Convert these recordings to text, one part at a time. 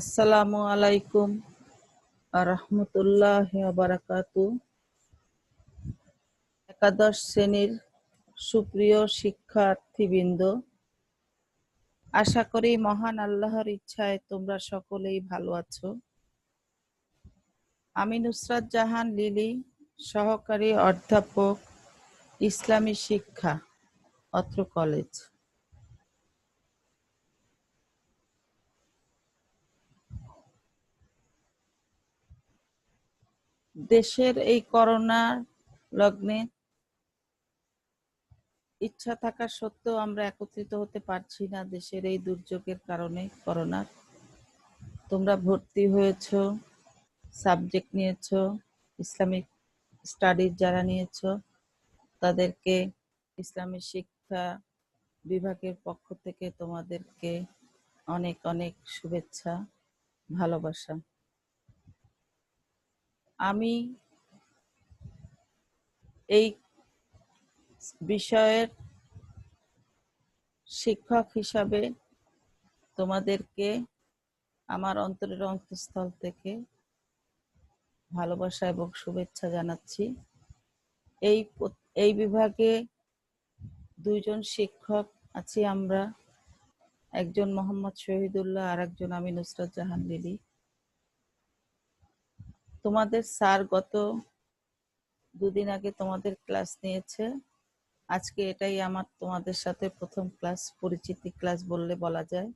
আসসালামু আলাইকুম রহমতুল্লাহ বারাকাতু একাদশ শ্রেণির সুপ্রিয় শিক্ষার্থীবৃন্দ, আশা করি মহান আল্লাহর ইচ্ছায় তোমরা সকলেই ভালো আছো। আমি নুসরাত জাহান লিলি, সহকারী অধ্যাপক, ইসলামী শিক্ষা, অত্র কলেজ। দেশের এই করোনা লগ্নে ইচ্ছা থাকা সত্ত্বেও আমরা একত্রিত হতে পারছি না দেশের এই দুর্যোগের কারণে করোনার তোমরা ভর্তি হয়েছ, সাবজেক্ট নিয়েছ, ইসলামিক স্টাডিজ যারা নিয়েছ, তাদেরকে ইসলামী শিক্ষা বিভাগের পক্ষ থেকে তোমাদেরকে অনেক অনেক শুভেচ্ছা, ভালোবাসা। আমি এই বিষয়ের শিক্ষক হিসাবে তোমাদেরকে আমার অন্তরের অন্তঃস্থল থেকে ভালোবাসা এবং শুভেচ্ছা জানাচ্ছি। এই এই বিভাগে দুইজন শিক্ষক আছি আমরা। একজন মোহাম্মদ শহীদুল্লাহ আর একজন আমি নুসরাত জাহান লিলি। তোমাদের স্যার গত দুদিন আগে তোমাদের ক্লাস নিয়েছে। আজকে এটাই আমার তোমাদের সাথে প্রথম ক্লাস, পরিচিতি ক্লাস বললে বলা যায়।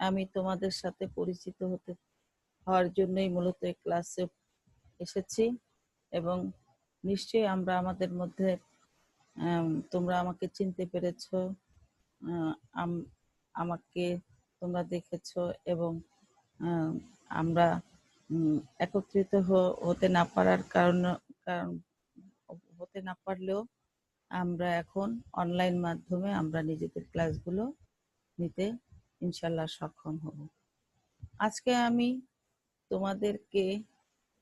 আমি তোমাদের সাথে পরিচিত হতে, হওয়ার জন্যই মূলত এই ক্লাসে এসেছি এবং নিশ্চয়ই আমরা আমাদের মধ্যে তোমরা আমাকে চিনতে পেরেছ আমাকে তোমরা দেখেছ এবং আমরা একত্রিত হতে না পারার কারণ কারণ হতে না পারলেও আমরা এখন অনলাইন মাধ্যমে আমরা নিজেদের ক্লাসগুলো নিতে ইনশাল্লাহ সক্ষম হব। আজকে আমি তোমাদেরকে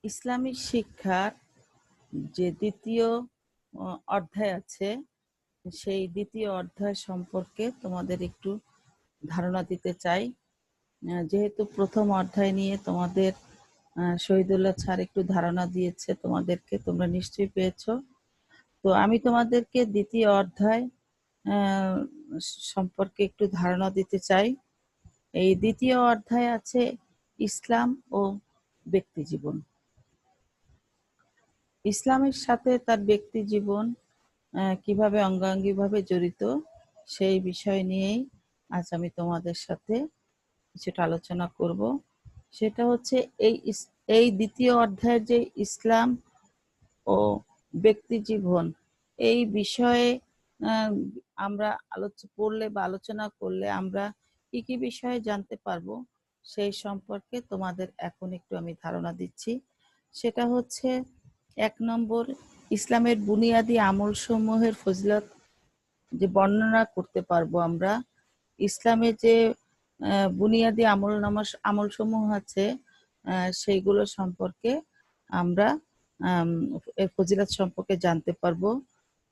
ইসলামিক শিক্ষার যে দ্বিতীয় অধ্যায় আছে, সেই দ্বিতীয় অধ্যায় সম্পর্কে তোমাদের একটু ধারণা দিতে চাই। যেহেতু প্রথম অধ্যায় নিয়ে তোমাদের শহীদুল্লাহ স্যার একটু ধারণা দিয়েছে তোমাদেরকে, তোমরা নিশ্চয়ই পেয়েছ। তো আমি তোমাদেরকে দ্বিতীয় অধ্যায় সম্পর্কে একটু ধারণা দিতে চাই। এই দ্বিতীয় অধ্যায় আছে ইসলাম ও ব্যক্তি জীবন। ইসলামের সাথে তার ব্যক্তি জীবন কীভাবে অঙ্গাঙ্গিভাবে জড়িত সেই বিষয় নিয়েই আজ আমি তোমাদের সাথে কিছুটা আলোচনা করব। সেটা হচ্ছে এই এই দ্বিতীয় অধ্যায়ের যে ইসলাম ও ব্যক্তি জীবন এই বিষয়ে আমরা আলোচ, পড়লে বা আলোচনা করলে আমরা কি কি বিষয়ে জানতে পারব সেই সম্পর্কে তোমাদের এখন একটু আমি ধারণা দিচ্ছি। সেটা হচ্ছে এক নম্বর, ইসলামের বুনিয়াদী আমল সমূহের ফজিলত যে বর্ণনা করতে পারব আমরা। ইসলামে যে বুনিয়াদী আমল নামাজ আমল সমূহ আছে সেইগুলো সম্পর্কে আমরা ফজিলত সম্পর্কে জানতে পারব।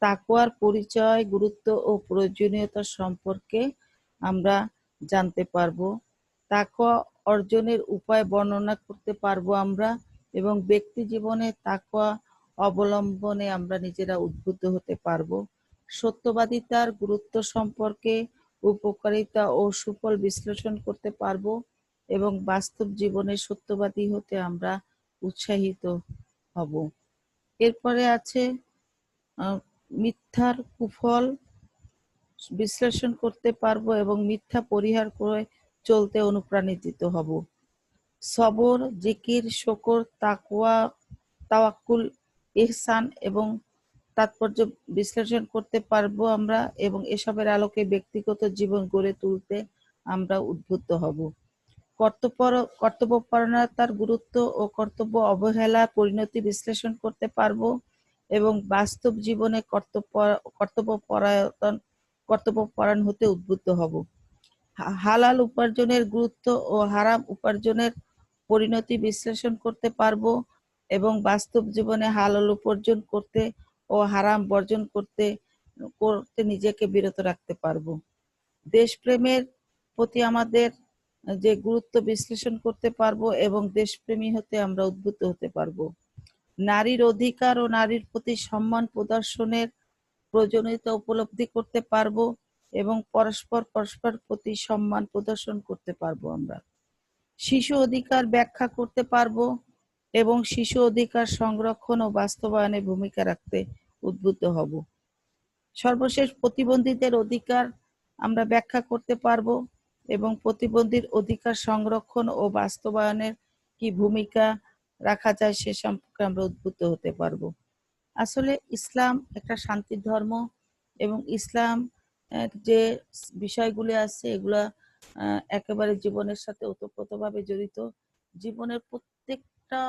তাকুয়ার পরিচয়, গুরুত্ব ও প্রয়োজনীয়তা সম্পর্কে আমরা জানতে পারব। তাকুয়া অর্জনের উপায় বর্ণনা করতে পারব আমরা এবং ব্যক্তি জীবনে তাকুয়া অবলম্বনে আমরা নিজেরা উদ্বুদ্ধ হতে পারব। সত্যবাদিতার গুরুত্ব সম্পর্কে উপকারিতা ও সুফল বিশ্লেষণ করতে পারব এবং বাস্তব জীবনে সত্যবাদী হতে আমরা উৎসাহিত হব। এরপরে আছে মিথ্যার কুফল বিশ্লেষণ করতে পারব এবং মিথ্যা পরিহার করে চলতে অনুপ্রাণিত হব। সবর, জিকির, শকর তাকুয়া তাওয়াক্কুল, ইহসান এবং তাৎপর্য বিশ্লেষণ করতে পারব আমরা এবং এসবের আলোকে ব্যক্তিগত জীবন গড়ে তুলতে আমরা উদ্বুদ্ধ হব। কর্তব্য কর্তব্যপরণতার গুরুত্ব ও কর্তব্য অবহেলা পরিণতি বিশ্লেষণ করতে পারব এবং বাস্তব জীবনে কর্তব্য কর্তব্য পরায়ণ কর্তব্য পরায়ণ হতে উদ্বুদ্ধ হব। হালাল উপার্জনের গুরুত্ব ও হারাম উপার্জনের পরিণতি বিশ্লেষণ করতে পারব এবং বাস্তব জীবনে হালাল উপার্জন করতে ও হারাম বর্জন করতে করতে নিজেকে বিরত রাখতে পারব। দেশপ্রেমের প্রতি আমাদের যে গুরুত্ব বিশ্লেষণ করতে পারব এবং দেশপ্রেমী হতে আমরা উদ্বুদ্ধ হতে পারব। নারীর অধিকার ও নারীর প্রতি সম্মান প্রদর্শনের প্রয়োজনীয়তা উপলব্ধি করতে পারব এবং পরস্পর পরস্পর প্রতি সম্মান প্রদর্শন করতে পারব আমরা। শিশু অধিকার ব্যাখ্যা করতে পারব। এবং শিশু অধিকার সংরক্ষণ ও বাস্তবায়নে ভূমিকা রাখতে উদ্বুদ্ধ হব। সর্বশেষ প্রতিবন্ধীদের অধিকার আমরা ব্যাখ্যা করতে পারব এবং প্রতিবন্ধীর অধিকার সংরক্ষণ ও বাস্তবায়নের কি ভূমিকা রাখা যায় সে সম্পর্কে আমরা উদ্বুদ্ধ হতে পারব। আসলে ইসলাম একটা শান্তির ধর্ম এবং ইসলাম যে বিষয়গুলি আছে এগুলা একেবারে জীবনের সাথে ওতপ্রোতভাবে জড়িত। জীবনের প্রত্যেকটা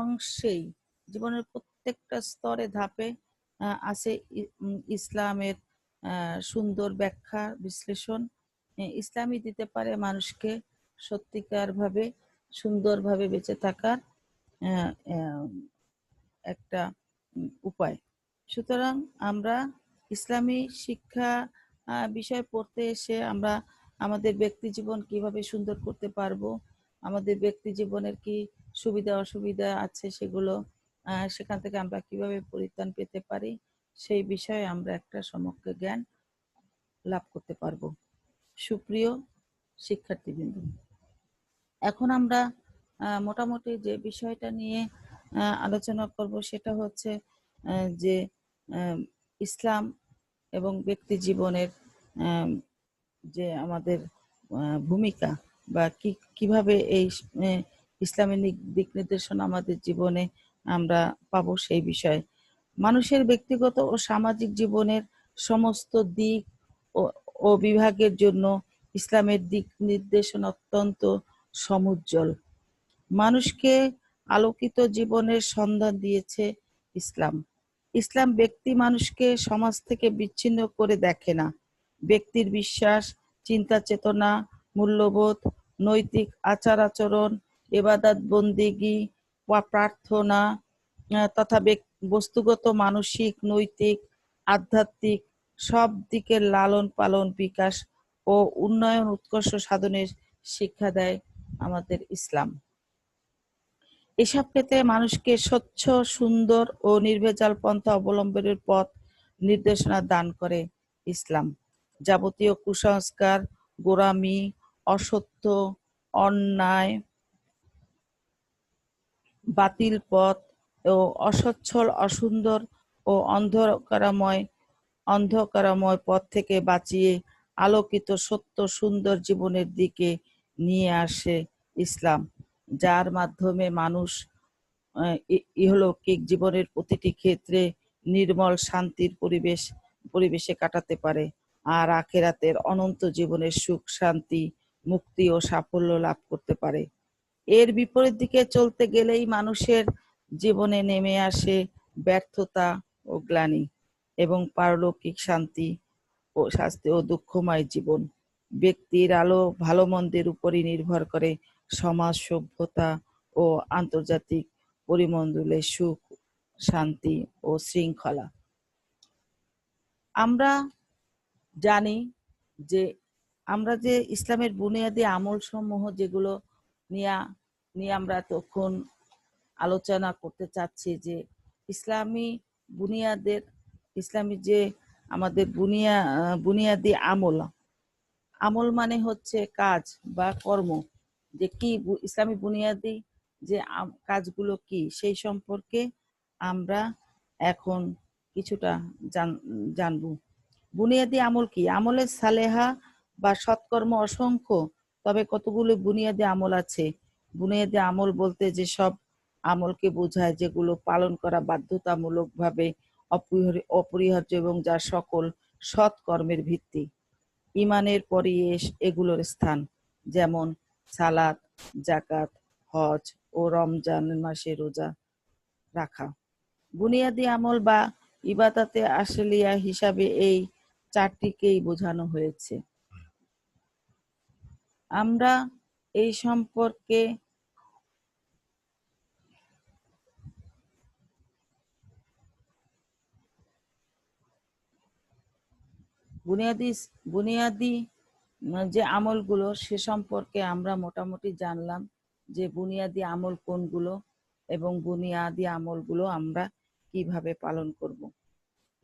অংশেই, জীবনের প্রত্যেকটা স্তরে ধাপে আছে ইসলামের সুন্দর ব্যাখ্যা, বিশ্লেষণ। ইসলামই দিতে পারে মানুষকে সত্যিকার ভাবে সুন্দরভাবে বেঁচে থাকার একটা উপায়। সুতরাং আমরা ইসলামী শিক্ষা বিষয় পড়তে এসে আমরা আমাদের ব্যক্তি জীবন কীভাবে সুন্দর করতে পারব, আমাদের ব্যক্তি জীবনের কি সুবিধা, অসুবিধা আছে সেগুলো সেখান থেকে আমরা কীভাবে পরিত্রাণ পেতে পারি, সেই বিষয়ে আমরা একটা সমগ্র জ্ঞান লাভ করতে পারব। সুপ্রিয় শিক্ষার্থীবৃন্দ, এখন আমরা মোটামুটি যে বিষয়টা নিয়ে আলোচনা করব সেটা হচ্ছে যে ইসলাম এবং ব্যক্তি জীবনের যে আমাদের ভূমিকা বা কি, কীভাবে এই ইসলামের দিক নির্দেশনা আমাদের জীবনে আমরা পাবো সেই বিষয়ে। মানুষের ব্যক্তিগত ও সামাজিক জীবনের সমস্ত দিক ও- বিভাগের জন্য ইসলামের দিক নির্দেশনা অত্যন্ত সমুজ্জ্বল। মানুষকে আলোকিত জীবনের সন্ধান দিয়েছে ইসলাম। ইসলাম ব্যক্তি মানুষকে সমাজ থেকে বিচ্ছিন্ন করে দেখে না। ব্যক্তির বিশ্বাস চিন্তা চেতনা মূল্যবোধ, নৈতিক আচার আচরণ এবাদাত বন্দিগি বা প্রার্থনা তথা বস্তুগত মানসিক, নৈতিক, আধ্যাত্মিক সব দিকের লালন পালন বিকাশ ও উন্নয়ন উৎকর্ষ সাধনের শিক্ষা দেয় আমাদের ইসলাম। এসব ক্ষেত্রে মানুষকে স্বচ্ছ, সুন্দর ও নির্ভেজাল পন্থা অবলম্বনের পথ নির্দেশনা দান করে ইসলাম। যাবতীয় কুসংস্কার, গোড়ামি, অসত্য, অন্যায় বাতিল পথ ও অসচ্ছল, অসুন্দর ও অন্ধকারময় অন্ধকারময় পথ থেকে বাঁচিয়ে আলোকিত সত্য সুন্দর জীবনের দিকে নিয়ে আসে ইসলাম, যার মাধ্যমে মানুষ ইহলৌকিক জীবনের প্রতিটি ক্ষেত্রে নির্মল শান্তির পরিবেশ, পরিবেশে কাটাতে পারে আর আখেরাতের অনন্ত জীবনের সুখ, শান্তি, মুক্তি ও সাফল্য লাভ করতে পারে। এর বিপরীত দিকে চলতে গেলেই মানুষের জীবনে নেমে আসে ব্যর্থতা ও গ্লানি এবং পারলৌকিক শান্তি ও শাস্তি ও দুঃখময় জীবন। ব্যক্তির আলো ভালো মন্দের উপরই নির্ভর করে সমাজ, সভ্যতা ও আন্তর্জাতিক পরিমণ্ডলে সুখ, শান্তি ও শৃঙ্খলা। আমরা জানি যে, আমরা যে ইসলামের বুনিয়াদী আমল সমূহ যেগুলো নিয়ে নিয়ে আমরা তখন আলোচনা করতে চাচ্ছি যে ইসলামী বুনিয়াদের ইসলামী যে আমাদের বুনিয়া বুনিয়াদি আমল আমল মানে হচ্ছে কাজ বা কর্ম যে কি ইসলামী বুনিয়াদি যে আম- কাজগুলো কি সেই সম্পর্কে আমরা এখন কিছুটা জান- জানব। বুনিয়াদি আমল কি? আমলের সালেহা বা সৎকর্ম অসংখ্য তবে কতগুলো বুনিয়াদি আমল আছে? বুনিয়াদি আমল বলতে যে সব আমলকে বোঝায়, যেগুলো পালন করা বাধ্যতামূলকভাবে অপরিহার্য এবং যা সকল সৎ কর্মের ভিত্তি। ইমানের পরে এস- এগুলোর স্থান, যেমন সালাত জাকাত হজ ও রমজান মাসে রোজা রাখা। বুনিয়াদি আমল বা ইবাদাতে আশলিয়া হিসাবে এই চারটিকেই বোঝানো হয়েছে। আমরা এই সম্পর্কে বুনিয়াদি বুনিয়াদি যে আমলগুলো, সে সম্পর্কে আমরা মোটামুটি জানলাম যে বুনিয়াদি আমল কোনগুলো এবং বুনিয়াদি আমলগুলো আমরা কীভাবে পালন করব।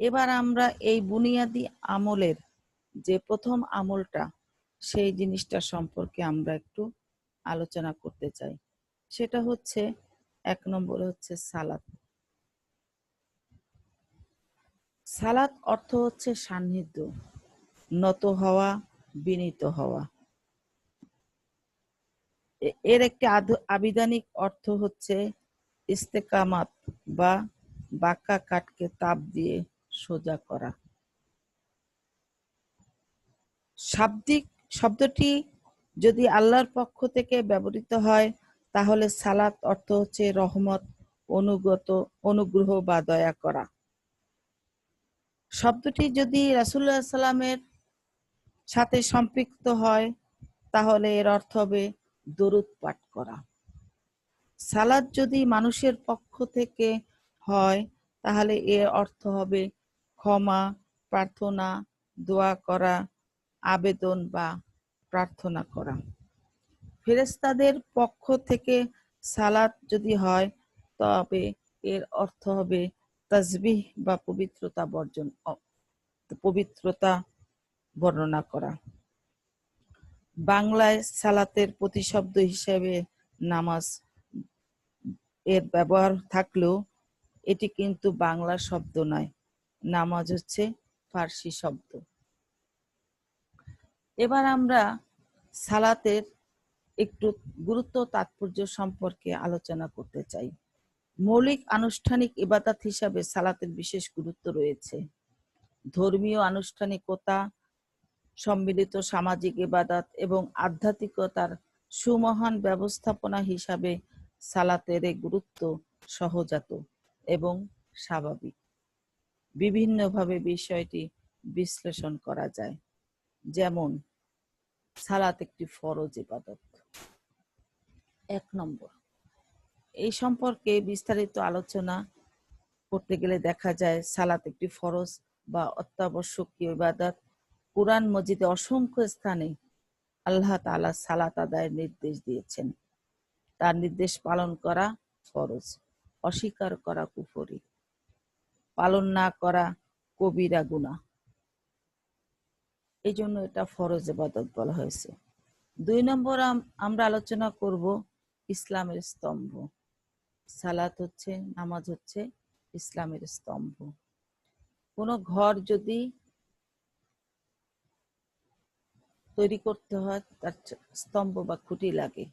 এবার আমরা এই বুনিয়াদি আমলের যে প্রথম আমলটা সেই জিনিসটা সম্পর্কে আমরা একটু আলোচনা করতে চাই। সেটা হচ্ছে, এক নম্বর হচ্ছে সালাত। সালাত অর্থ হচ্ছে সান্নিধ্য, নত হওয়া, বিনীত হওয়া। এর একটি আবিধানিক অর্থ হচ্ছে ইস্তেকামাত বা বাঁকা কাঠকে তাপ দিয়ে সোজা করা। শাব্দিক শব্দটি যদি আল্লাহর পক্ষ থেকে ব্যবহৃত হয়, তাহলে সালাত অর্থ হচ্ছে রহমত, অনুগত, অনুগ্রহ বা দয়া করা। শব্দটি যদি রাসূলুল্লাহ সাল্লামের সাথে সম্পৃক্ত হয়, তাহলে এর অর্থ হবে দরুদ পাঠ করা। সালাদ যদি মানুষের পক্ষ থেকে হয়, তাহলে এর অর্থ হবে ক্ষমা, প্রার্থনা, দোয়া করা আবেদন বা প্রার্থনা করা। ফেরেস্তাদের পক্ষ থেকে সালাত যদি হয়, তবে এর অর্থ হবে তাজবিহ বা পবিত্রতা বর্জন পবিত্রতা বর্ণনা করা। বাংলায় সালাতের প্রতিশব্দ হিসেবে নামাজ এর ব্যবহার থাকলেও এটি কিন্তু বাংলা শব্দ নয়, নামাজ হচ্ছে ফার্সি শব্দ। এবার আমরা সালাতের একটু গুরুত্ব তাৎপর্য সম্পর্কে আলোচনা করতে চাই। মৌলিক আনুষ্ঠানিক ইবাদত হিসাবে সালাতের বিশেষ গুরুত্ব রয়েছে। ধর্মীয় আনুষ্ঠানিকতা, সম্মিলিত সামাজিক ইবাদত এবং আধ্যাত্মিকতার সুমহান ব্যবস্থাপনা হিসাবে সালাতের গুরুত্ব সহজাত এবং স্বাভাবিক। বিভিন্নভাবে বিষয়টি বিশ্লেষণ করা যায়। যেমন সালাত একটি ফরজ ইবাদত। এক নম্বর, এই সম্পর্কে বিস্তারিত আলোচনা করতে গেলে দেখা যায় সালাত একটি ফরজ বা অত্যাবশ্যকীয় ইবাদত। কোরআন মজিদে অসংখ্য স্থানে আল্লাহ তাআলা সালাত আদায়ের নির্দেশ দিয়েছেন। তার নির্দেশ পালন করা ফরজ, অস্বীকার করা কুফরি, পালন না করা কবিরা গুনাহ। এই জন্য এটা ফরজ ইবাদত বলা হয়েছে। দুই নম্বর আম- আমরা আলোচনা করব ইসলামের স্তম্ভ। সালাত হচ্ছে, নামাজ হচ্ছে ইসলামের স্তম্ভ। কোনো ঘর যদি তৈরি করতে হয়, তার স্তম্ভ বা খুঁটি লাগে।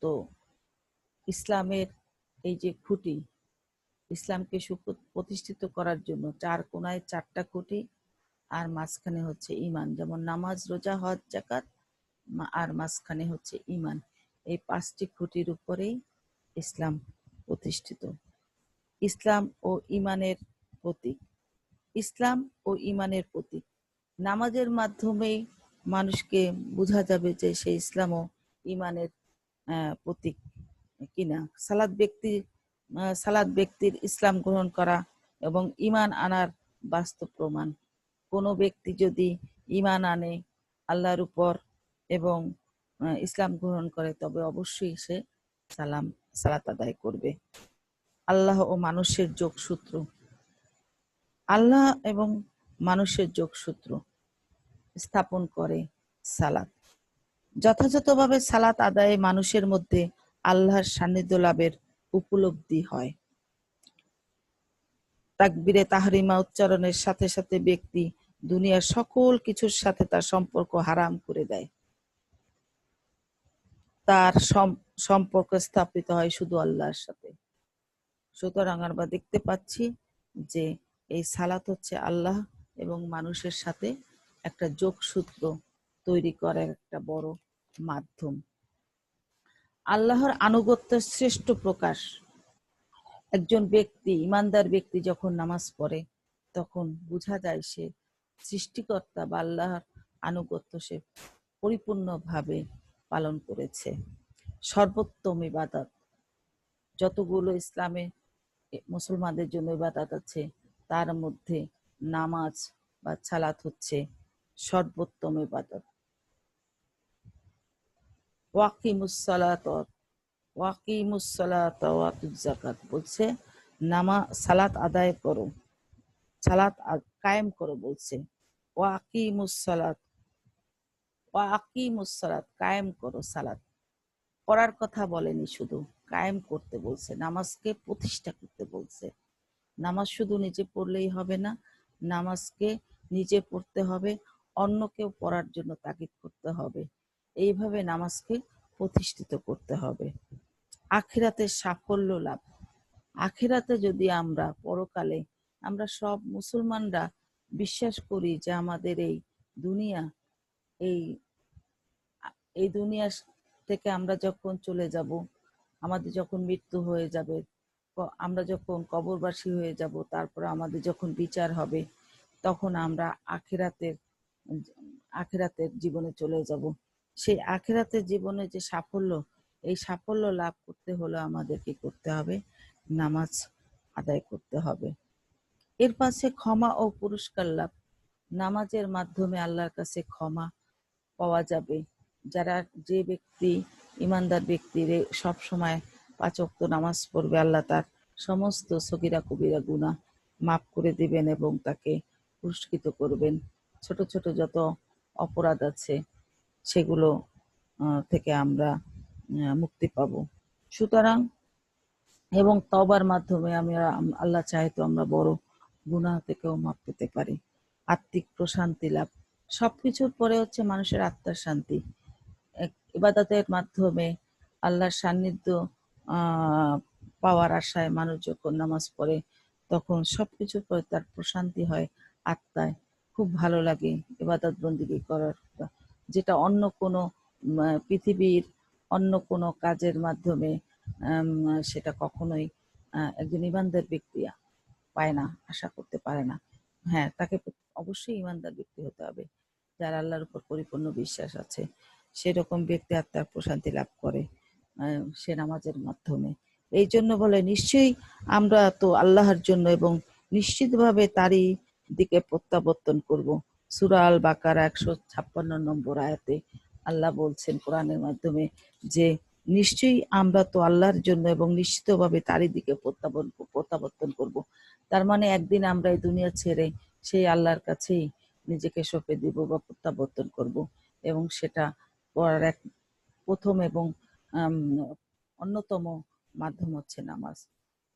তো ইসলামের এই যে খুঁটি, ইসলামকে সুপ্র- প্রতিষ্ঠিত করার জন্য চার কোনায় চারটা খুঁটি আর মাঝখানে হচ্ছে ইমান যেমন নামাজ, রোজা, হজ জাকাত আর মাঝখানে হচ্ছে ইমান এই পাঁচটি খুঁটির উপরেই ইসলাম প্রতিষ্ঠিত। ইসলাম ও ইমানের প্রতীক। ইসলাম ও ইমানের প্রতীক। নামাজের মাধ্যমে মানুষকে বোঝা যাবে যে সে ইসলাম ও ইমানের প্রতীক কিনা। সালাদ ব্যক্তি সালাদ ব্যক্তির ইসলাম গ্রহণ করা এবং ইমান আনার বাস্তব প্রমাণ। কোনো ব্যক্তি যদি ইমান আনে আল্লাহর উপর এবং ইসলাম গ্রহণ করে, তবে অবশ্যই সে সালাম, সালাত আদায় করবে। আল্লাহ ও মানুষের যোগসূত্র। আল্লাহ এবং মানুষের যোগসূত্র স্থাপন করে সালাত। যথাযথভাবে সালাত আদায়ে মানুষের মধ্যে আল্লাহর সান্নিধ্য লাভের উপলব্ধি হয়। তাকবিরে তাহরিমা উচ্চারণের সাথে সাথে ব্যক্তি দুনিয়ার সকল কিছুর সাথে তার সম্পর্ক হারাম করে দেয়। তার সম্পর্ক স্থাপিত হয় শুধু আল্লাহর সাথে। সুতরাং আমরা দেখতে পাচ্ছি যে এই সালাত হচ্ছে আল্লাহ এবং মানুষের সাথে একটা যোগসূত্র তৈরি করার একটা বড় মাধ্যম। আল্লাহর আনুগত্যের শ্রেষ্ঠ প্রকাশ। একজন ব্যক্তি, ইমানদার ব্যক্তি যখন নামাজ পড়ে, তখন বোঝা যায় সে সৃষ্টিকর্তা বা আল্লাহর আনুগত্য সে পরিপূর্ণভাবে পালন করেছে। সর্বোত্তম ইবাদত। যতগুলো ইসলামে মুসলমানদের জন্য ইবাদত আছে, তার মধ্যে নামাজ বা ছালাত হচ্ছে সর্বোত্তম ইবাদত। ওয়াতুজ যাকাত বলছে, নামা, সালাত আদায় করো। সালাত কায়েম করো বলছে। ওয়াকিমুসসালাত ওয়াকিমুসসালাত কায়েম করো সালাত। করার কথা বলেনি শুধু, কায়েম করতে বলছে, নামাজকে প্রতিষ্ঠা করতে বলছে। নামাজ শুধু নিজে পড়লেই হবে না, নামাজকে নিজে পড়তে হবে, অন্যকেও পড়ার জন্য তাগিদ করতে হবে। এইভাবে নামাজকে প্রতিষ্ঠিত করতে হবে। আখিরাতের সাফল্য লাভ। আখিরাতে যদি আমরা পরকালে আমরা সব মুসলমানরা বিশ্বাস করি যে আমাদের এই দুনিয়া, এই এই দুনিয়া থেকে আমরা যখন চলে যাব, আমাদের যখন মৃত্যু হয়ে যাবে আমরা যখন কবরবাসী হয়ে যাব, তারপর আমাদের যখন বিচার হবে, তখন আমরা আখিরাতের, আখেরাতের জীবনে চলে যাব। সেই আখিরাতের জীবনে যে সাফল্য, এই সাফল্য লাভ করতে হলে আমাদের কি করতে হবে, নামাজ আদায় করতে হবে। এর পাশে ক্ষমা ও পুরস্কার লাভ। নামাজের মাধ্যমে আল্লাহর কাছে ক্ষমা পাওয়া যাবে। যারা যে ব্যক্তি, ইমানদার ব্যক্তি সব সময় পাঁচ ওয়াক্ত নামাজ পড়বে, আল্লাহ তার সমস্ত সগিরা কবিরা গুনাহ মাফ করে দিবেন এবং তাকে পুরস্কৃত করবেন। ছোট ছোট যত অপরাধ আছে, সেগুলো থেকে আমরা মুক্তি পাব। সুতরাং এবং তবার মাধ্যমে আমরা আল্লাহ চাহে তো আমরা বড় গুনাহ থেকেও মাপ পেতে পারি। আত্মিক প্রশান্তি লাভ। সবকিছুর পরে হচ্ছে মানুষের আত্মার শান্তি। ইবাদতের মাধ্যমে আল্লাহর সান্নিধ্য পাওয়ার আশায় মানুষ যখন নামাজ পড়ে, তখন সবকিছুর পরে তার প্রশান্তি হয় আত্মায়। খুব ভালো লাগে ইবাদত বন্দিগি করার। যেটা অন্য কোনো পৃথিবীর অন্য কোনো কাজের মাধ্যমে সেটা কখনোই একজন ইমানদার ব্যক্তি পায় না, আশা করতে পারে না। হ্যাঁ তাকে অবশ্যই ইমানদার ব্যক্তি হতে হবে, যার আল্লাহর উপর পরিপূর্ণ বিশ্বাস আছে। সেরকম ব্যক্তি আত্মার প্রশান্তি লাভ করে সে নামাজের মাধ্যমে। এই জন্য বলে, নিশ্চয়ই আমরা তো আল্লাহর জন্য এবং নিশ্চিতভাবে তারই দিকে প্রত্যাবর্তন করব। সুরা আল বাকার একশো ছাপ্পান্ন নম্বর আয়াতে আল্লাহ বলছেন, কোরআনের মাধ্যমে যে নিশ্চয়ই আমরা তো আল্লাহর জন্য এবং নিশ্চিতভাবে তারই দিকে প্রত্যাবর্তন করব। তার মানে একদিন আমরা এই দুনিয়া ছেড়ে সেই আল্লাহর কাছেই নিজেকে সঁপে দিব বা প্রত্যাবর্তন করব এবং সেটা করার এক প্রথম এবং অন্যতম মাধ্যম হচ্ছে নামাজ।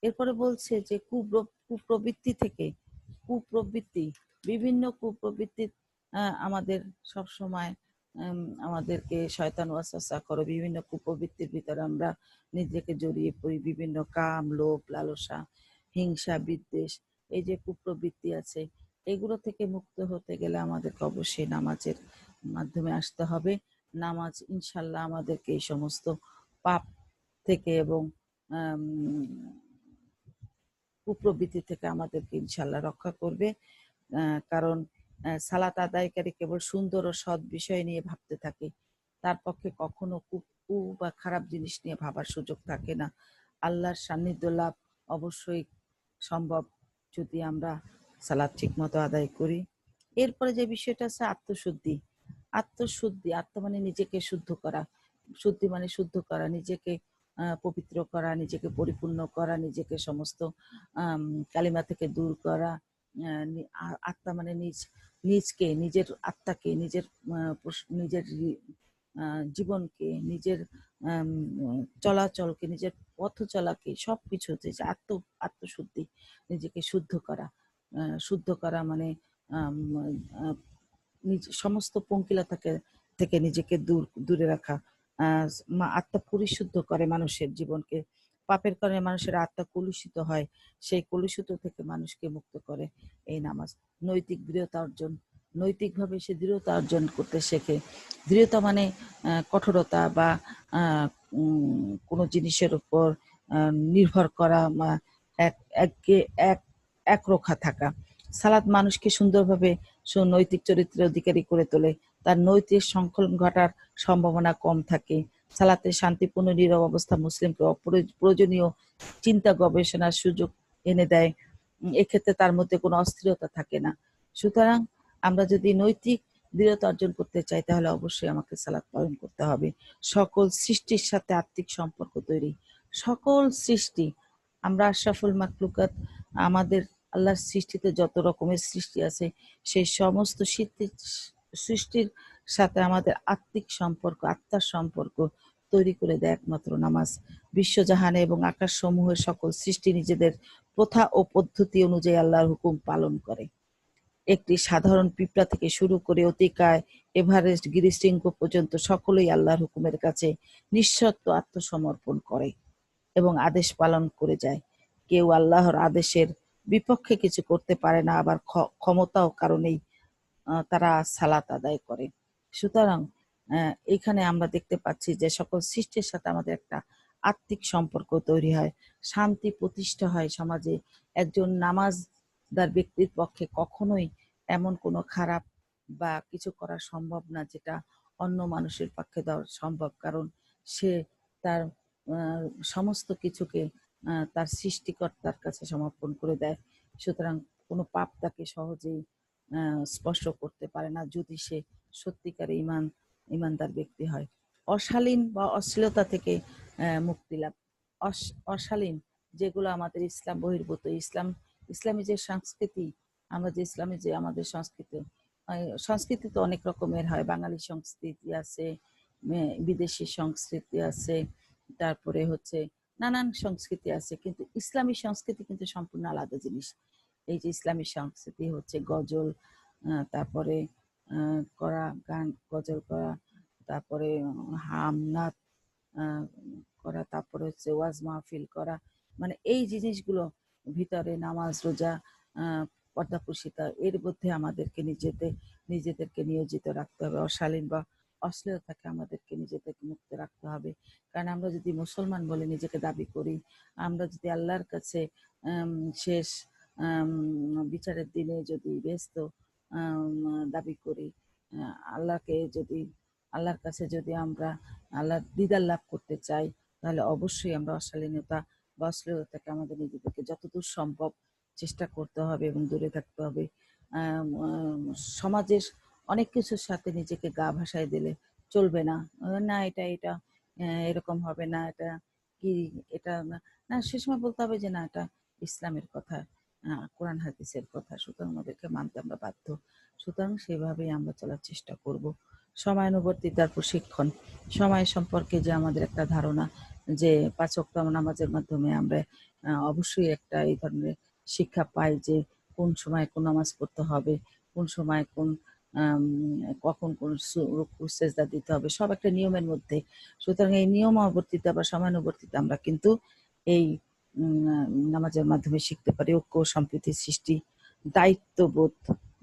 এরপরে বলছে যে কুপ্র- কুপ্রবৃত্তি থেকে কুপ্রবৃত্তি বিভিন্ন কুপ্রবৃত্তি আহ, আমাদের সব সময় আমাদেরকে শয়তান ওয়াসওয়াসা করো। বিভিন্ন কুপ্রবৃত্তির ভিতরে আমরা নিজেকে জড়িয়ে পড়ি। বিভিন্ন কাম, লোভ, লালসা, হিংসা, বিদ্বেষ, এই যে কুপ্রবৃত্তি আছে, এগুলো থেকে মুক্ত হতে গেলে আমাদেরকে অবশ্যই নামাজের মাধ্যমে আসতে হবে। নামাজ ইনশাল্লাহ আমাদেরকে এই সমস্ত পাপ থেকে এবং কুপ্রবৃত্তি থেকে আমাদেরকে ইনশাল্লাহ রক্ষা করবে। কারণ সালাত আদায়কারী কেবল সুন্দর ও সৎ বিষয় নিয়ে ভাবতে থাকে, তার পক্ষে কখনো কু কু বা খারাপ জিনিস নিয়ে ভাবার সুযোগ থাকে না। আল্লাহর সান্নিধ্য লাভ অবশ্যই সম্ভব যদি আমরা সালাদ ঠিক মতো আদায় করি। এরপরে যে বিষয়টা আছে আত্মশুদ্ধি। আত্মশুদ্ধি, আত্ম মানে নিজেকে শুদ্ধ করা। শুদ্ধি মানে শুদ্ধ করা, নিজেকে পবিত্র করা, নিজেকে পরিপূর্ণ করা, নিজেকে সমস্ত কালিমা থেকে দূর করা আত্মা মানে নিজ, নিজকে, নিজের আত্মাকে, নিজের নিজের জীবনকে, নিজের চলাচলকে, নিজের পথ চলাকে সবকিছু হচ্ছে যে আত্ম, আত্মশুদ্ধি, নিজেকে শুদ্ধ করা শুদ্ধ করা মানে নিজ, সমস্ত পঙ্কিলতাকে থেকে নিজেকে দূর, দূরে রাখা আত্মা পরিশুদ্ধ করে মানুষের জীবনকে পাপের কারণে মানুষের আত্মা কলুষিত হয়, সেই কলুষিত থেকে মানুষকে মুক্ত করে এই নামাজ। নৈতিক দৃঢ়তা অর্জন, নৈতিকভাবে সে দৃঢ়তা অর্জন করতে শেখে। দৃঢ়তা মানে কঠোরতা বা কোনো জিনিসের উপর নির্ভর করা বা এক এক একরোখা থাকা। সালাদ মানুষকে সুন্দরভাবে নৈতিক চরিত্রের অধিকারী করে তোলে। তার নৈতিক সংকলন ঘটার সম্ভাবনা কম থাকে। সালাতে শান্তিপূর্ণ, নীরব অবস্থা মুসলিমকে প্রয়োজনীয় চিন্তা, গবেষণার সুযোগ এনে দেয়। এক্ষেত্রে তার মধ্যে কোনো অস্থিরতা থাকে না। সুতরাং আমরা যদি নৈতিক দৃঢ়তা অর্জন করতে চাই, তাহলে অবশ্যই আমাকে সালাত পালন করতে হবে। সকল সৃষ্টির সাথে আত্মিক সম্পর্ক তৈরি। সকল সৃষ্টি, আমরা আশরাফুল মাকলুকাত আমাদের আল্লাহর সৃষ্টিতে যত রকমের সৃষ্টি আছে, সেই সমস্ত সৃষ্টির সাথে আমাদের আত্মিক সম্পর্ক, আত্মার সম্পর্ক তৈরি করে দেয় একমাত্র নামাজ। বিশ্বজাহানে এবং আকাশ সমূহের সকল সৃষ্টি নিজেদের প্রথা ও পদ্ধতি অনুযায়ী আল্লাহর হুকুম পালন করে। একটি সাধারণ পিঁপড়া থেকে শুরু করে অতিকায়, এভারেস্ট, গিরিশৃঙ্গ পর্যন্ত সকলেই আল্লাহর হুকুমের কাছে নিঃশর্ত আত্মসমর্পণ করে এবং আদেশ পালন করে যায়। কেউ আল্লাহর আদেশের বিপক্ষে কিছু করতে পারে না, আবার ক্ষ- ক্ষমতাও কারণেই তারা সালাত আদায় করে। সুতরাং এখানে আমরা দেখতে পাচ্ছি যে সকল সৃষ্টির সাথে আমাদের একটা আত্মিক সম্পর্ক তৈরি হয়, শান্তি প্রতিষ্ঠা হয় সমাজে। একজন নামাজদার ব্যক্তির পক্ষে কখনোই এমন কোনো খারাপ বা কিছু করা সম্ভব না যেটা অন্য মানুষের পক্ষে দেওয়া সম্ভব, কারণ সে তার সমস্ত কিছুকে তার সৃষ্টিকর্তার কাছে সমর্পণ করে দেয়। সুতরাং কোনো পাপ তাকে সহজেই স্পর্শ করতে পারে না। যদি সে সত্যিকার ইমান ইমানদার ব্যক্তি হয়। অশালীন বা অশ্লীলতা থেকে মুক্তি লাভ। অশ- অশালীন, যেগুলো আমাদের ইসলাম বহির্ভূত। ইসলাম, ইসলামী যে সংস্কৃতি, আমরা যে ইসলামী যে আমাদের সংস্কৃতি সংস্কৃতি তো অনেক রকমের হয়। বাঙালি সংস্কৃতি আছে বিদেশি সংস্কৃতি আছে, তারপরে হচ্ছে নানান সংস্কৃতি আছে। কিন্তু ইসলামী সংস্কৃতি কিন্তু সম্পূর্ণ আলাদা জিনিস। এই যে ইসলামী সংস্কৃতি হচ্ছে গজল তারপরে করা গান গজল করা তারপরে হাম নাচ করা তারপরে হচ্ছে ওয়াজ মাহফিল করা। মানে এই জিনিসগুলো ভিতরে নামাজ রোজা আহ, পর্দাপুষিতা এর মধ্যে আমাদেরকে নিজেদের নিজেদেরকে নিয়োজিত রাখতে হবে। অশালীন বা অশ্লীলতাকে আমাদেরকে নিজেদেরকে মুক্ত রাখতে হবে। কারণ আমরা যদি মুসলমান বলে নিজেকে দাবি করি আমরা যদি আল্লাহর কাছে শেষ বিচারের দিনে যদি ব্যস্ত দাবি করি। আল্লাহকে যদি, আল্লাহর কাছে যদি আমরা আল্লাহর দিদার লাভ করতে চাই, তাহলে অবশ্যই আমরা অশালীনতা বা অশ্লীলতাকে আমাদের নিজেদেরকে যতদূর সম্ভব চেষ্টা করতে হবে এবং দূরে থাকতে হবে। সমাজের অনেক কিছুর সাথে নিজেকে গা ভাসায় দিলে চলবে না। না, এটা এটা এরকম হবে না, এটা কি, এটা না, সে সময় বলতে হবে যে না, এটা ইসলামের কথা। কোরআন হাদিসের কথা। সুতরাং আমাদেরকে মানতে আমরা বাধ্য। সুতরাং সেভাবেই আমরা চলার চেষ্টা করব। সময়ানুবর্তিতার প্রশিক্ষণ। সময় সম্পর্কে যে আমাদের একটা ধারণা যে পাঁচ ওয়াক্ত নামাজের মাধ্যমে আমরা অবশ্যই একটা এই ধরনের শিক্ষা পাই যে কোন সময় কোন নামাজ পড়তে হবে, কোন সময় কোন কখন কোন সেজদা দিতে হবে, সব একটা নিয়মের মধ্যে। সুতরাং এই নিয়মাবর্তিতা বা সময়ানুবর্তিতা আমরা কিন্তু এই নামাজের মাধ্যমে শিখতে পারি। ঐক্য সম্প্রীতি সৃষ্টি। দায়িত্ববোধ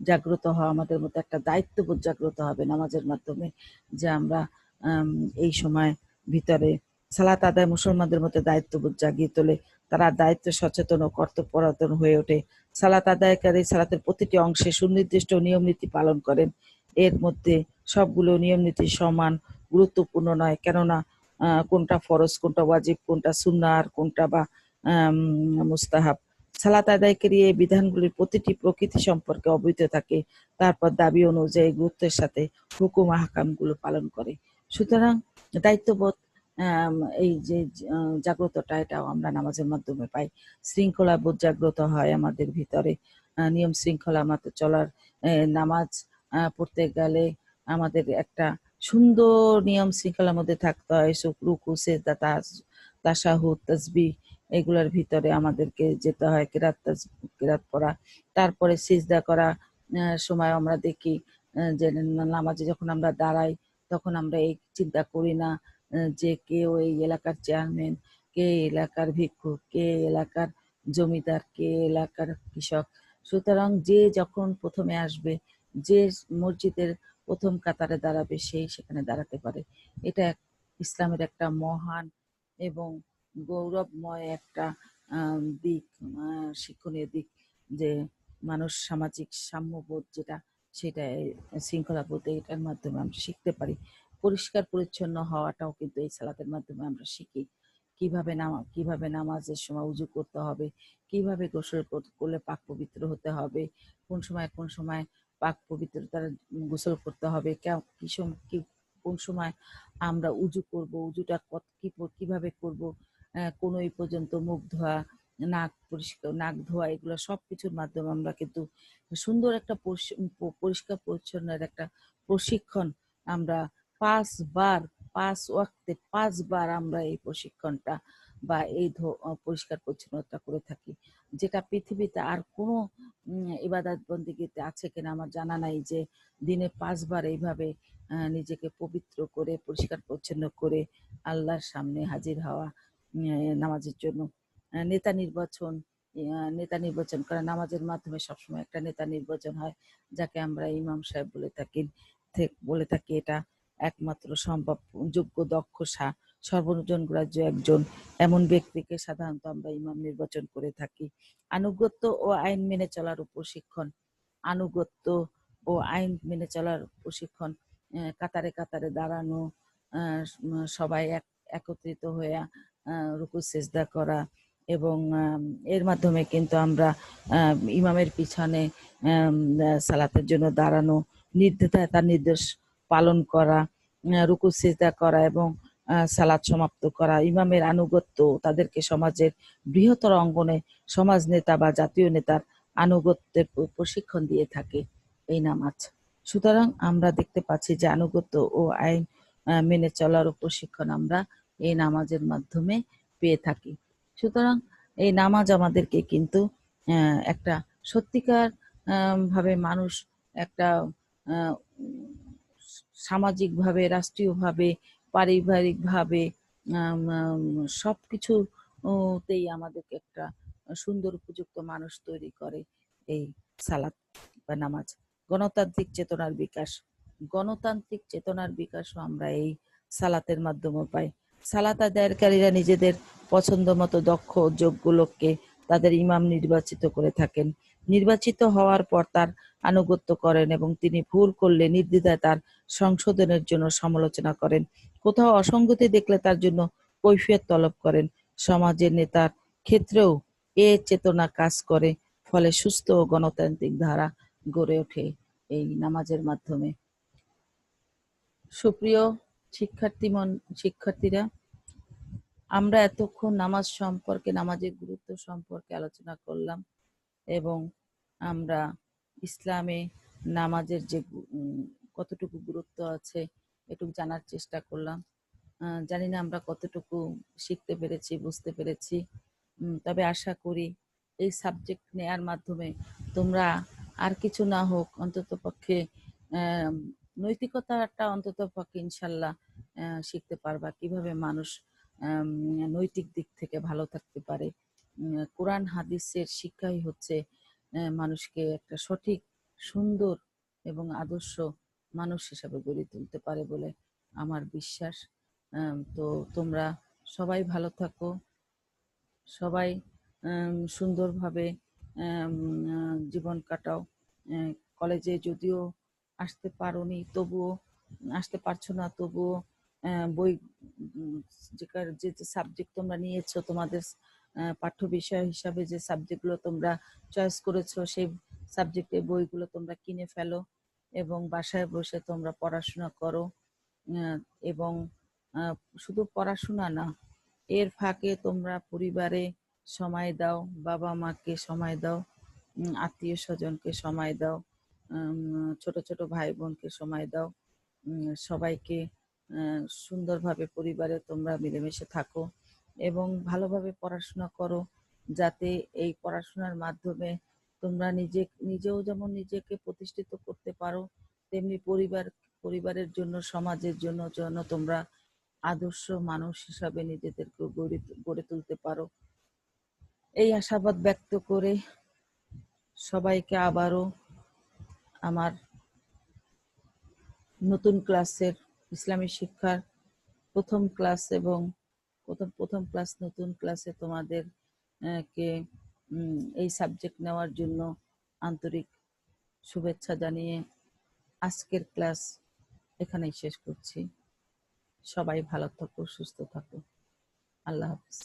জাগ্রত হওয়া আমাদের মধ্যে একটা দায়িত্ববোধ জাগ্রত হবে নামাজের মাধ্যমে যে আমরা আম, এই সময় ভিতরে সালাত আদায় মুসলমানদের মধ্যে দায়িত্ববোধ জাগিয়ে তোলে। তারা দায়িত্ব সচেতন ও কর্তব্যরতন হয়ে ওঠে। সালাত আদায়কারী সালাতের প্রতিটি অংশে সুনির্দিষ্ট নিয়ম নীতি পালন করেন। এর মধ্যে সবগুলো নিয়ম নীতি সমান গুরুত্বপূর্ণ নয়। কেননা কোনটা ফরজ কোনটা ওয়াজিব কোনটা সুন্না আর কোনটা বা মুস্তাহাব। সালাত আদায়কারী এই বিধানগুলির প্রতিটি প্রকৃতি সম্পর্কে অবহিত থাকে। তারপর দাবি অনুযায়ী গুরুত্বের সাথে হুকুম আহকামগুলো পালন করে। সুতরাং দায়িত্ববোধ এই যে জাগ্রতটা, এটাও আমরা নামাজের মাধ্যমে পাই। শৃঙ্খলা বোধ জাগ্রত হয় আমাদের ভিতরে। নিয়ম শৃঙ্খলা আমাদের চলার নামাজ পড়তে গেলে আমাদের একটা সুন্দর নিয়ম শৃঙ্খলার মধ্যে থাকতে হয়। রুকু, সেজদা তাস- তাশাহুদ তাসবি এগুলোর ভিতরে আমাদেরকে যেতে হয়, কেরাত কেরাত পড়া। তারপরে সিজদা করা সময় আমরা দেখি যে নামাজে যখন আমরা দাঁড়াই, তখন আমরা এই চিন্তা করি না যে কেউ এই এলাকার চেয়ারম্যান, কে এলাকার ভিক্ষুক কে এলাকার জমিদার, কে এলাকার কৃষক। সুতরাং যে যখন প্রথমে আসবে, যে মসজিদের প্রথম কাতারে দাঁড়াবে, সেই সেখানে দাঁড়াতে পারে। এটা ইসলামের একটা মহান এবং গৌরবময় একটা দিক শিক্ষণীয় দিক যে মানুষ সামাজিক সাম্যবোধ যেটা, সেটা শৃঙ্খলাবোধ এটার মাধ্যমে আমরা শিখতে পারি। পরিষ্কার পরিচ্ছন্ন হওয়াটাও কিন্তু এই সালাতের মাধ্যমে আমরা শিখি। কীভাবে নামা, কীভাবে নামাজের সময় উজু করতে হবে, কীভাবে গোসল কর- করলে পাক পবিত্র হতে হবে, কোন সময় কোন সময় পাক পবিত্রতার গোসল করতে হবে কোন সময় আমরা উজু করব, উজুটা কত কীভাবে করব আহ, কোন এই পর্যন্ত মুখ ধোয়া নাক পরিষ্কার নাক ধোয়া এগুলো সবকিছুর মাধ্যমে আমরা কিন্তু সুন্দর একটা পরিষ্কার পরিচ্ছন্নের একটা প্রশিক্ষণ আমরা পাঁচবার পাঁচ ওয়াক্তে পাঁচবার আমরা এই প্রশিক্ষণটা বা এই পরিষ্কার পরিচ্ছন্নতা করে থাকি। যেটা পৃথিবীতে আর কোনো ইবাদত বন্দিগিতে আছে কিনা আমার জানা নাই যে দিনে পাঁচবার এইভাবে নিজেকে পবিত্র করে পরিষ্কার পরিচ্ছন্ন করে আল্লাহর সামনে হাজির হওয়া নামাজের জন্য। নেতা নির্বাচন নেতা নির্বাচন করা নামাজের মাধ্যমে সবসময় একটা নেতা নির্বাচন হয়, যাকে আমরা ইমাম সাহেব বলে থাকি বলে থাকি। এটা একমাত্র সম্ভব, যোগ্য, দক্ষ সর্বজন গ্রাহ্য একজন। এমন ব্যক্তিকে সাধারণত আমরা ইমাম নির্বাচন করে থাকি। আনুগত্য ও আইন মেনে চলার প্রশিক্ষণ আনুগত্য ও আইন মেনে চলার প্রশিক্ষণ কাতারে কাতারে দাঁড়ানো সবাই এক, একত্রিত হয়ে রুকু, সেজদা করা এবং এর মাধ্যমে কিন্তু আমরা ইমামের পিছনে সালাতের জন্য দাঁড়ানো, নির্দ্বিধায় তার নির্দেশ পালন করা রুকু, সেজদা করা এবং সালাত সমাপ্ত করা। ইমামের আনুগত্য তাদেরকে সমাজের বৃহত্তর অঙ্গনে সমাজ নেতা বা জাতীয় নেতার আনুগত্যের প্রশিক্ষণ দিয়ে থাকে এই নামাজ। সুতরাং আমরা দেখতে পাচ্ছি যে আনুগত্য ও আইন মেনে চলারও প্রশিক্ষণ আমরা এই নামাজের মাধ্যমে পেয়ে থাকি। সুতরাং এই নামাজ আমাদেরকে কিন্তু একটা সত্যিকার ভাবে মানুষ একটা সামাজিকভাবে রাষ্ট্রীয়ভাবে পারিবারিকভাবে আম, সবকিছুতেই আমাদেরকে একটা সুন্দর উপযুক্ত মানুষ তৈরি করে এই সালাত বা নামাজ। গণতান্ত্রিক চেতনার বিকাশ। গণতান্ত্রিক চেতনার বিকাশও আমরা এই সালাতের মাধ্যমে পাই। সালাত আদায়কারীরা নিজেদের পছন্দ মতো দক্ষ যোগ্য লোককে তাদের ইমাম নির্বাচিত করে থাকেন। নির্বাচিত হওয়ার পর তার আনুগত্য করেন এবং তিনি ভুল করলে নির্দ্বিধায় তার সংশোধনের জন্য সমালোচনা করেন। কোথাও অসঙ্গতি দেখলে তার জন্য কৈফিয়ত তলব করেন। সমাজের নেতার ক্ষেত্রেও এ চেতনা কাজ করে, ফলে সুস্থ ও গণতান্ত্রিক ধারা গড়ে ওঠে এই নামাজের মাধ্যমে। সুপ্রিয় শিক্ষার্থী মন, শিক্ষার্থীরা, আমরা এতক্ষণ নামাজ সম্পর্কে, নামাজের গুরুত্ব সম্পর্কে আলোচনা করলাম এবং আমরা ইসলামে নামাজের যে কতটুকু গুরুত্ব আছে এটুকু জানার চেষ্টা করলাম। জানি না আমরা কতটুকু শিখতে পেরেছি, বুঝতে পেরেছি। তবে আশা করি এই সাবজেক্ট নেয়ার মাধ্যমে তোমরা আর কিছু না হোক অন্তত পক্ষে নৈতিকতাটা অন্তত পক্ষে ইনশাল্লাহ শিখতে পারবা। কীভাবে মানুষ নৈতিক দিক থেকে ভালো থাকতে পারে। কোরআন, হাদিসের শিক্ষাই হচ্ছে মানুষকে একটা সঠিক, সুন্দর এবং আদর্শ মানুষ হিসাবে গড়ে তুলতে পারে বলে আমার বিশ্বাস। তো তোমরা সবাই ভালো থাকো। সবাই সুন্দরভাবে জীবন কাটাও। কলেজে যদিও আসতে পারোনি, তবুও আসতে পারছ না, তবুও বই যে যে সাবজেক্ট তোমরা নিয়েছো, তোমাদের পাঠ্য বিষয় হিসাবে যে সাবজেক্টগুলো তোমরা চয়েস করেছ, সেই সাবজেক্টের বইগুলো তোমরা কিনে ফেলো এবং বাসায় বসে তোমরা পড়াশোনা করো এবং শুধু পড়াশোনা না, এর ফাঁকে তোমরা পরিবারে সময় দাও বাবা মাকে সময় দাও আত্মীয় স্বজনকে সময় দাও ছোট ছোট ভাই বোনকে সময় দাও। সবাইকে সুন্দরভাবে পরিবারে তোমরা মিলেমিশে থাকো এবং ভালোভাবে পড়াশোনা করো যাতে এই পড়াশোনার মাধ্যমে তোমরা নিজে, নিজেও যেমন নিজেকে প্রতিষ্ঠিত করতে পারো, তেমনি পরিবার, পরিবারের জন্য, সমাজের জন্য যেন তোমরা আদর্শ মানুষ হিসাবে নিজেদেরকে গড়ে গড়ে তুলতে পারো। এই আশাবাদ ব্যক্ত করে সবাইকে আবারও আমার নতুন ক্লাসের ইসলামী শিক্ষার প্রথম ক্লাস এবং প্রথম প্রথম ক্লাস নতুন ক্লাসে তোমাদের কে এই সাবজেক্ট নেওয়ার জন্য আন্তরিক শুভেচ্ছা জানিয়ে আজকের ক্লাস এখানেই শেষ করছি। সবাই ভালো থাকো, সুস্থ থাকো। আল্লাহ হাফিজ।